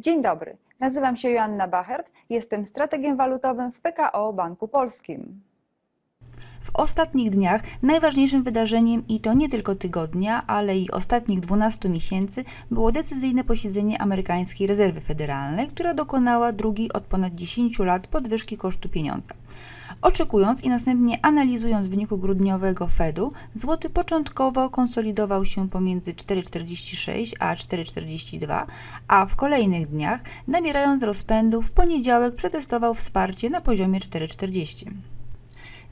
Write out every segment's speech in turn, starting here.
Dzień dobry, nazywam się Joanna Bachert, jestem strategiem walutowym w PKO Banku Polskim. W ostatnich dniach najważniejszym wydarzeniem i to nie tylko tygodnia, ale i ostatnich 12 miesięcy było decyzyjne posiedzenie amerykańskiej rezerwy federalnej, która dokonała drugiej od ponad 10 lat podwyżki kosztu pieniądza. Oczekując i następnie analizując wyniku grudniowego Fedu, złoty początkowo konsolidował się pomiędzy 4,46 a 4,42, a w kolejnych dniach, nabierając rozpędu, w poniedziałek przetestował wsparcie na poziomie 4,40.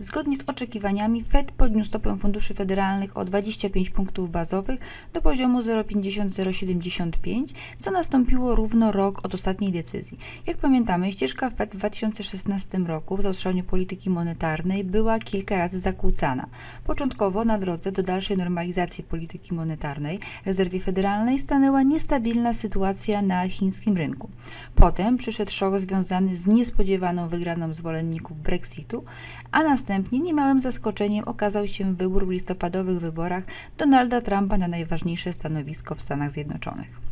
Zgodnie z oczekiwaniami Fed podniósł stopę funduszy federalnych o 25 punktów bazowych do poziomu 0,50-0,75, co nastąpiło równo rok od ostatniej decyzji. Jak pamiętamy, ścieżka Fed w 2016 roku w zaostrzaniu polityki monetarnej była kilka razy zakłócana. Początkowo na drodze do dalszej normalizacji polityki monetarnej rezerwie federalnej stanęła niestabilna sytuacja na chińskim rynku. Potem przyszedł szok związany z niespodziewaną wygraną zwolenników Brexitu, a następnie niemałym zaskoczeniem okazał się wybór w listopadowych wyborach Donalda Trumpa na najważniejsze stanowisko w Stanach Zjednoczonych.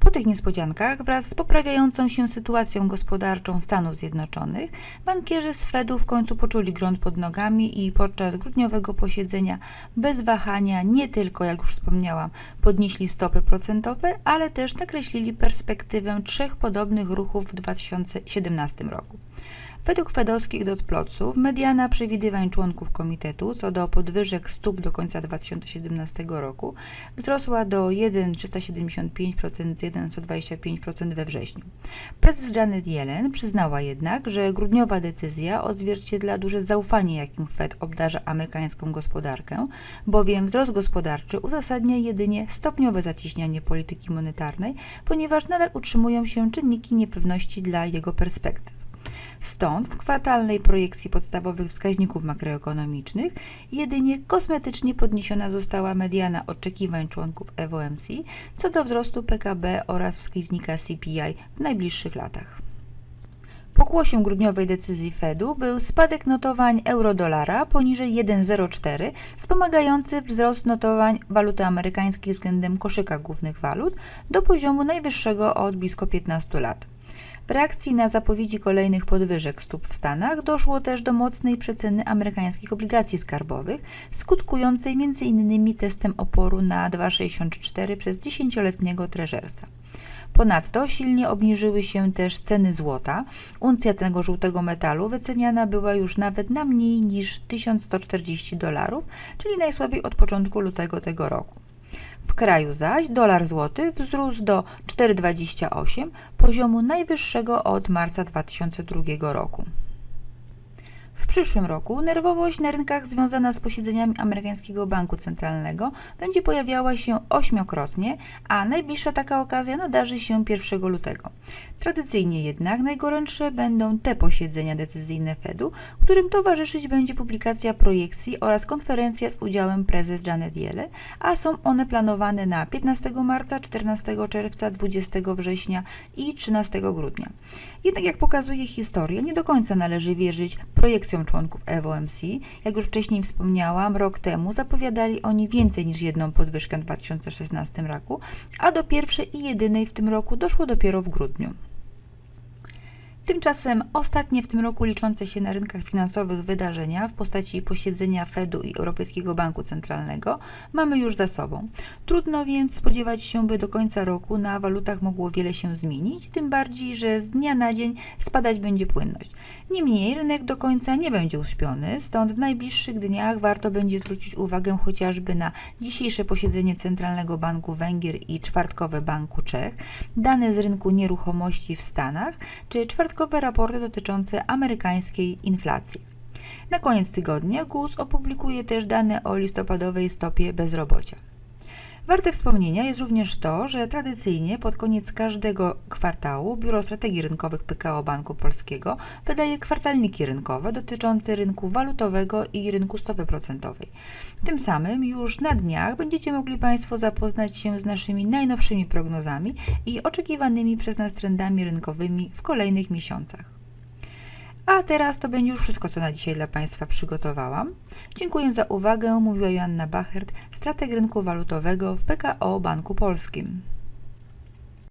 Po tych niespodziankach, wraz z poprawiającą się sytuacją gospodarczą Stanów Zjednoczonych, bankierzy z Fedu w końcu poczuli grunt pod nogami i podczas grudniowego posiedzenia bez wahania nie tylko, jak już wspomniałam, podnieśli stopy procentowe, ale też nakreślili perspektywę trzech podobnych ruchów w 2017 roku. Według fedowskich dotplotców mediana przewidywań członków komitetu co do podwyżek stóp do końca 2017 roku wzrosła do 1,375%, 1,125% we wrześniu. Prezes Janet Yellen przyznała jednak, że grudniowa decyzja odzwierciedla duże zaufanie, jakim Fed obdarza amerykańską gospodarkę, bowiem wzrost gospodarczy uzasadnia jedynie stopniowe zacieśnianie polityki monetarnej, ponieważ nadal utrzymują się czynniki niepewności dla jego perspektyw. Stąd w kwartalnej projekcji podstawowych wskaźników makroekonomicznych jedynie kosmetycznie podniesiona została mediana oczekiwań członków FOMC co do wzrostu PKB oraz wskaźnika CPI w najbliższych latach. Pokłosiem grudniowej decyzji Fedu był spadek notowań euro-dolara poniżej 1,04, wspomagający wzrost notowań waluty amerykańskiej względem koszyka głównych walut do poziomu najwyższego od blisko 15 lat. W reakcji na zapowiedzi kolejnych podwyżek stóp w Stanach doszło też do mocnej przeceny amerykańskich obligacji skarbowych, skutkującej m.in. testem oporu na 2,64 przez 10-letniego treżersa. Ponadto silnie obniżyły się też ceny złota. Uncja tego żółtego metalu wyceniana była już nawet na mniej niż 1140 dolarów, czyli najsłabiej od początku lutego tego roku. Kraju zaś dolar złoty wzrósł do 4,28, poziomu najwyższego od marca 2002 roku. Przyszłym roku nerwowość na rynkach związana z posiedzeniami amerykańskiego banku centralnego będzie pojawiała się ośmiokrotnie, a najbliższa taka okazja nadarzy się 1 lutego. Tradycyjnie jednak najgorętsze będą te posiedzenia decyzyjne Fedu, którym towarzyszyć będzie publikacja projekcji oraz konferencja z udziałem prezes Janet Yellen, a są one planowane na 15 marca, 14 czerwca, 20 września i 13 grudnia. Jednak jak pokazuje historia, nie do końca należy wierzyć projekcjom członków FOMC. Jak już wcześniej wspomniałam, rok temu zapowiadali oni więcej niż jedną podwyżkę w 2016 roku, a do pierwszej i jedynej w tym roku doszło dopiero w grudniu. Tymczasem ostatnie w tym roku liczące się na rynkach finansowych wydarzenia w postaci posiedzenia Fedu i Europejskiego Banku Centralnego mamy już za sobą. Trudno więc spodziewać się, by do końca roku na walutach mogło wiele się zmienić, tym bardziej, że z dnia na dzień spadać będzie płynność. Niemniej rynek do końca nie będzie uśpiony, stąd w najbliższych dniach warto będzie zwrócić uwagę chociażby na dzisiejsze posiedzenie Centralnego Banku Węgier i czwartkowe Banku Czech, dane z rynku nieruchomości w Stanach, czy czwartkowe raporty dotyczące amerykańskiej inflacji. Na koniec tygodnia GUS opublikuje też dane o listopadowej stopie bezrobocia. Warte wspomnienia jest również to, że tradycyjnie pod koniec każdego kwartału Biuro Strategii Rynkowych PKO Banku Polskiego wydaje kwartalniki rynkowe dotyczące rynku walutowego i rynku stopy procentowej. Tym samym już na dniach będziecie mogli Państwo zapoznać się z naszymi najnowszymi prognozami i oczekiwanymi przez nas trendami rynkowymi w kolejnych miesiącach. A teraz to będzie już wszystko, co na dzisiaj dla Państwa przygotowałam. Dziękuję za uwagę, mówiła Joanna Bachert, strateg rynku walutowego w PKO Banku Polskim.